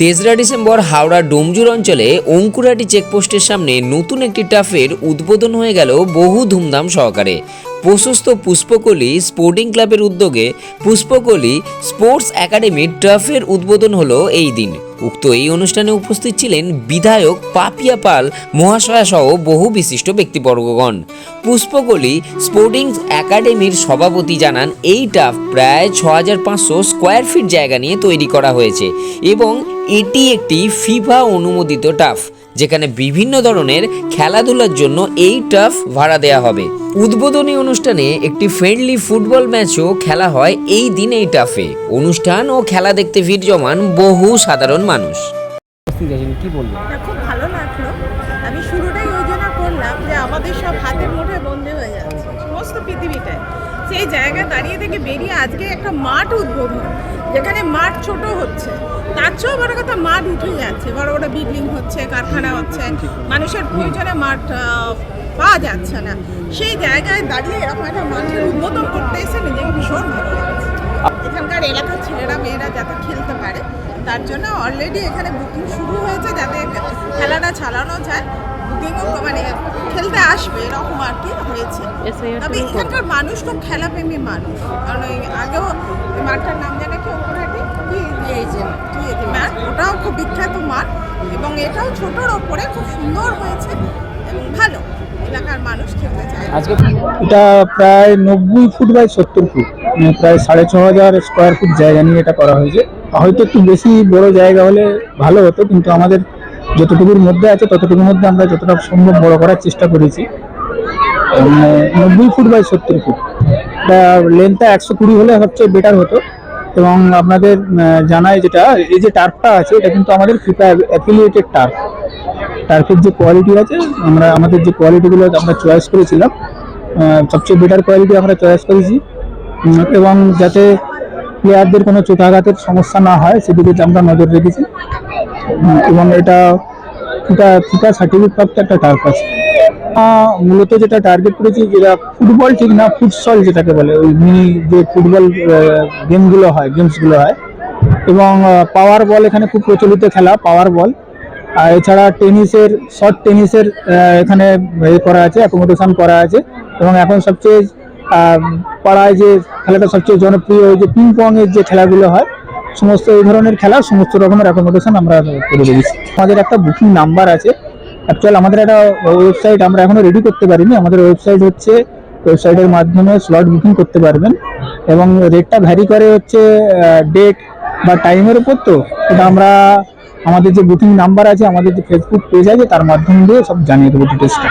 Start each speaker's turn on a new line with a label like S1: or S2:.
S1: তেসরা ডিসেম্বর হাওড়া ডোমজুর অঞ্চলে অঙ্কুরাটি চেকপোস্টের সামনে নতুন একটি টাফের উদ্বোধন হয়ে গেল বহু ধুমধাম সহকারে। প্রশস্ত পুষ্পকলি স্পোর্টিং ক্লাবের উদ্যোগে পুষ্পকলি স্পোর্টস একাডেমির টাফের উদ্বোধন হলো এই দিন। উক্ত এই অনুষ্ঠানে উপস্থিত ছিলেন বিধায়ক পাপিয়া পাল মহাশয়া সহ বহু বিশিষ্ট ব্যক্তিবর্গগণ। পুষ্পকলি স্পোর্টিং একাডেমির সভাপতি জানান এই টাফ প্রায় ছ হাজার পাঁচশো স্কোয়ার ফিট জায়গা নিয়ে তৈরি করা হয়েছে এবং এটি একটি ফিফা অনুমোদিত টাফ। যেখানে বিভিন্ন ধরনের খেলাধুলার জন্য এই টাফ ভাড়া দেয়া হবে। উদ্বোধনী অনুষ্ঠানে একটি ফ্রেন্ডলি ফুটবল ম্যাচও খেলা হয় এই দিন এই টাফে। অনুষ্ঠান ও খেলা দেখতে ভিড় জমান বহু সাধারণ মানুষ।
S2: কি
S3: বলব খুব ভালো লাগল। আমি শুরুটাই ওই জন্য করলাম যে আমাদের সব হাতের মুঠে বন্দি সেই জায়গা দাঁড়িয়ে থেকে বেরিয়ে আজকে একটা মাঠ উদ্বোধন যেখানে মাঠ ছোট হচ্ছে। তার চেয়েও বড় কথা মাঠ উঠে যাচ্ছে। বড় বড় বিল্ডিং হচ্ছে কারখানা হচ্ছে। মানুষের প্রয়োজনে মাঠ পাওয়া যাচ্ছে না। সেই জায়গায় দাঁড়িয়ে এরকম একটা মাঠের উদ্বোধন করতে এসে নিজেকে ভীষণ ভালো লাগছে। এখানকার এলাকার ছেলেরা মেয়েরা যাতে খেলতে তার জন্য অলরেডি এখানে বুকিং শুরু হয়েছে যাতে খেলাটা চালানো যায়। বুকিংও মানে খেলতে আসবে এরকম আর কি হয়েছে। তবে এখানকার মানুষ খুব খেলাপ্রেমী মানুষ। কারণ ওই আগেও মাঠটার নাম জানে কি ওপরহাটি মাঠ ওটাও খুব বিখ্যাত মাঠ। এবং এটাও ছোটোর ওপরে খুব সুন্দর হয়েছে।
S4: এটা প্রায় নব্বই ফুট বাই সত্তর ফুট মানে প্রায় সাড়ে ছ হাজার স্কোয়ার ফুট জায়গা নিয়ে এটা করা হয়েছে। হয়তো একটু বেশি বড় জায়গা হলে ভালো হতো, কিন্তু আমাদের যতটুকুর মধ্যে আছে ততটুকুর মধ্যে আমরা যতটা সম্ভব বড় করার চেষ্টা করেছি। মানে নব্বই ফুট বাই সত্তর ফুট। লেন্থটা একশো কুড়ি হলে সবচেয়ে বেটার হতো। এবং আপনাদের জানাই যেটা, এই যে টার্ফটা আছে, এটা কিন্তু আমাদের ফিফা অ্যাফিলিয়েটেড টার্ফ টার্ফের যে কোয়ালিটি আছে, আমরা, আমাদের যে কোয়ালিটিগুলো আমরা চয়েস করেছিলাম সবচেয়ে বেটার কোয়ালিটি আমরা চয়েস করেছি। এবং যাতে প্লেয়ারদের কোনো চোটাঘাতের সমস্যা না হয়, সেদিকে আমরা নজর রেখেছি। এবং এটা ফিটা ফিটা সার্টিফিকেট প্রাপ্ত একটা টার্ফ আছে। মূলত যেটা টার্গেট করেছি, যেটা ফুটবল ঠিক না ফুটসল যেটাকে বলে, ওই মিনি যে ফুটবল গেমগুলো হয় গেমসগুলো হয়। এবং পাওয়ার বল এখানে খুব প্রচলিত খেলা পাওয়ার বল আর এছাড়া টেনিসের, শর্ট টেনিসের এখানে এ করা আছে অ্যাকোমোডেশন করা আছে। এবং এখন সবচেয়ে পাড়ায় যে খেলাটা সবচেয়ে জনপ্রিয়, ওই যে পিং পং এর যে খেলাগুলো হয়, সমস্ত এই ধরনের খেলা, সমস্ত রকমের অ্যাকোমোডেশন আমরা করে দিয়েছি। আমাদের একটা বুকিং নাম্বার আছে। অ্যাকচুয়াল আমাদের একটা ওয়েবসাইট আমরা এখনও রেডি করতে পারিনি। আমাদের ওয়েবসাইট হচ্ছে ওয়েবসাইটের মাধ্যমে স্লট বুকিং করতে পারবেন। এবং রেটটা ভ্যারি করে হচ্ছে ডেট বা টাইমের উপর তো। এটা আমরা আমাদের যে বুকিং নাম্বার আছে, আমাদের যে ফেসবুক পেজ আছে, তার মাধ্যম দিয়ে সব জানিয়ে দেবো ডিটেলসটা